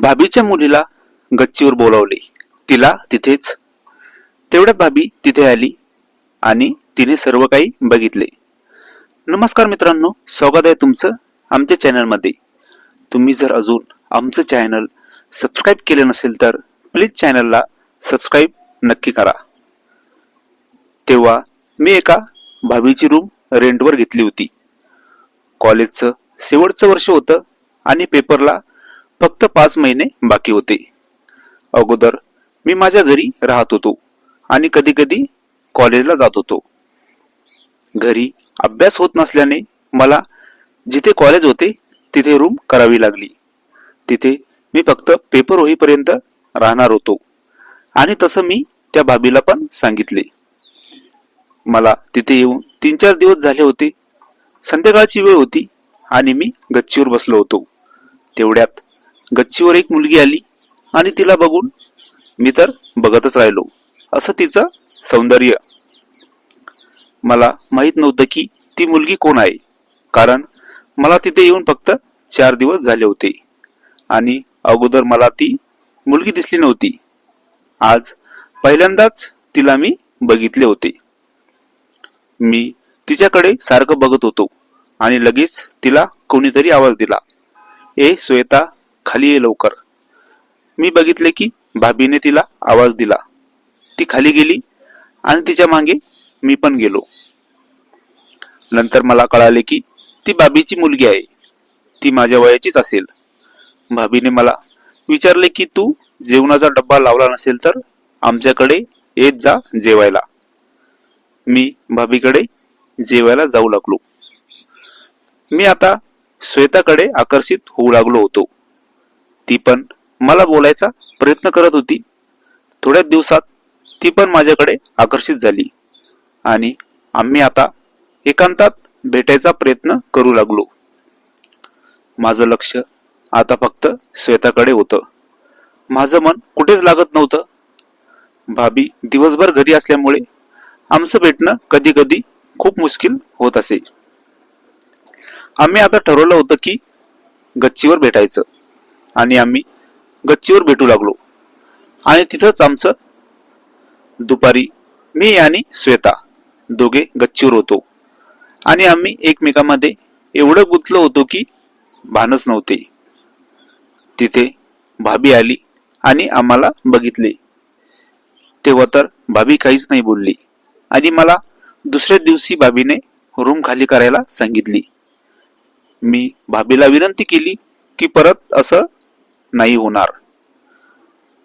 भाभीच्या मुलीला गच्चीवर बोलावले. तिला तिथेच. तेवढ्यात भाभी तिथे आली आणि तिने सर्व काही बघितले. नमस्कार मित्रांनो स्वागत आहे तुमचं आमच्या चॅनलमध्ये. तुम्ही जर अजून आमचं चॅनल सबस्क्राईब केलं नसेल तर प्लीज चॅनलला सबस्क्राईब नक्की करा. तेव्हा मी एका भाभीची रूम रेंटवर घेतली होती. कॉलेजचं शेवटचं वर्ष होतं आणि पेपरला फक्त पाच महिने बाकी होते. अगोदर मी माझ्या घरी राहत होतो आणि कधी कधी कॉलेजला जात होतो. घरी अभ्यास होत नसल्याने मला जिथे कॉलेज होते तिथे रूम करावी लागली. तिथे मी फक्त पेपर होईपर्यंत राहणार होतो आणि तसं मी त्या भाभीला पण सांगितले. मला तिथे येऊन तीन चार दिवस झाले होते. संध्याकाळची वेळ होती आणि मी गच्चीवर बसलो होतो. तेवढ्यात गच्चीवर एक मुलगी आली आणि तिला बघून मी तर बघतच राहिलो. असं तिचं सौंदर्य. मला माहीत नव्हतं की ती मुलगी कोण आहे. कारण मला तिथे येऊन फक्त चार दिवस झाले होते. आणि अगोदर मला ती मुलगी दिसली नव्हती. आज पहिल्यांदाच तिला मी बघितले होते. मी तिच्याकडे सारखं बघत होतो आणि लगेच तिला कोणीतरी आवाज दिला. ए श्वेता खाली ये लवकर. मी बघितले की भाभीने तिला आवाज दिला. ती खाली गेली आणि तिच्यामागे मी पण गेलो. नंतर मला कळाले की ती भाभीची मुलगी आहे. ती माझ्या वयाचीच असेल. भाभीने मला विचारले की तू जेवणाचा डब्बा लावला नसेल तर आमच्याकडे येत जा जेवायला. मी भाभीकडे जेवायला जाऊ लागलो. मी आता श्वेताकडे आकर्षित होऊ लागलो होतो. ती पण मला बोलायचा प्रयत्न करत होती. थोड्याच दिवसात ती पण माझ्याकडे आकर्षित झाली आणि आम्ही आता एकांतात भेटायचा प्रयत्न करू लागलो. माझं लक्ष आता फक्त श्वेताकडे होतं. माझं मन कुठेच लागत नव्हतं. भाभी दिवसभर घरी असल्यामुळे आमचं भेटणं कधी कधी खूप मुश्किल होत असे. आम्ही आता ठरवलं होतं की गच्चीवर भेटायचं. आणि आम्ही गच्चीवर भेटू लागलो. आणि तिथंच आमचं दुपारी मी आणि श्वेता दोघे गच्चीवर होतो. आणि आम्ही एकमेकांमध्ये एवढं गुंतलो होतो की भानच नव्हते. तिथे भाभी आली आणि आम्हाला बघितले. तेव्हा तर भाभी काहीच नाही बोलली आणि मला दुसऱ्या दिवशी भाभीने रूम खाली करायला सांगितली. मी भाभीला विनंती केली की परत असं नाही होणार.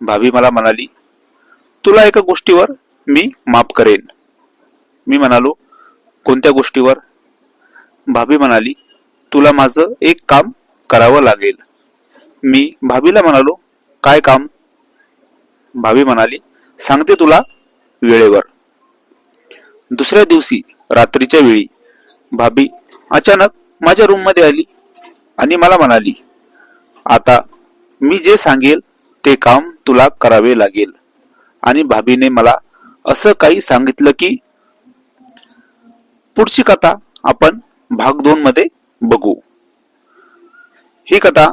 भाभी मला म्हणाली तुला एका गोष्टीवर मी माफ करेन. मी म्हणालो कोणत्या गोष्टीवर? भाभी म्हणाली तुला माझं एक काम करावं लागेल. मी भाभीला म्हणालो काय काम? भाभी म्हणाली सांगते तुला वेळेवर. दुसऱ्या दिवशी रात्रीच्या वेळी भाभी अचानक माझ्या रूममध्ये आली आणि मला म्हणाली आता मी जे सांगेल ते काम तुला करावे लागेल. आणि भाभीने मला असं काही सांगितलं की पुढची कथा आपण भाग दोन मध्ये बघू. ही कथा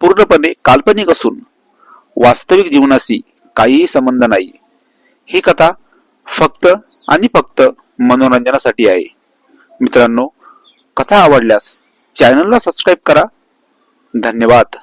पूर्णपणे काल्पनिक असून वास्तविक जीवनाशी काहीही संबंध नाही. ही कथा फक्त आणि फक्त मनोरंजनासाठी आहे. मित्रांनो कथा आवडल्यास चॅनलला सबस्क्राईब करा. धन्यवाद.